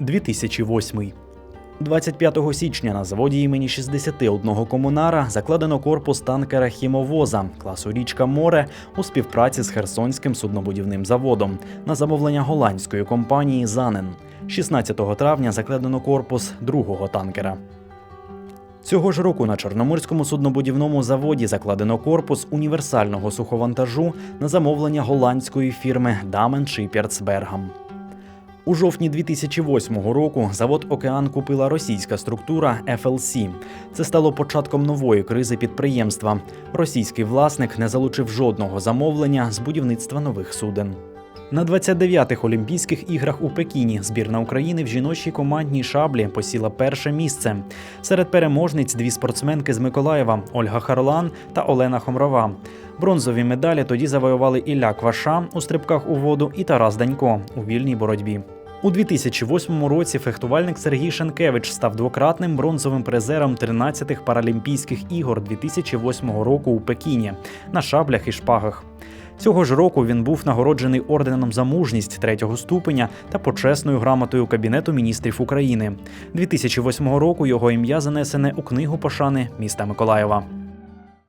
2008. 25 січня на заводі імені 61 комунара закладено корпус танкера Хімовоза класу річка Море у співпраці з Херсонським суднобудівним заводом на замовлення голландської компанії Занен. 16 травня закладено корпус другого танкера. Цього ж року на Чорноморському суднобудівному заводі закладено корпус універсального суховантажу на замовлення голландської фірми Damen Shipyards Bergham. У жовтні 2008 року завод Океан купила російська структура FLC. Це стало початком нової кризи підприємства. Російський власник не залучив жодного замовлення з будівництва нових суден. На 29-х Олімпійських іграх у Пекіні збірна України в жіночій командній шаблі посіла перше місце. Серед переможниць дві спортсменки з Миколаєва Ольга Харлан та Олена Хомрова. Бронзові медалі тоді завоювали Ілля Кваша у стрибках у воду і Тарас Данько у вільній боротьбі. У 2008 році фехтувальник Сергій Шенкевич став двократним бронзовим призером 13-х Паралімпійських ігор 2008 року у Пекіні на шаблях і шпагах. Цього ж року він був нагороджений орденом за мужність третього ступеня та почесною грамотою Кабінету міністрів України. 2008 року його ім'я занесене у книгу пошани міста Миколаєва.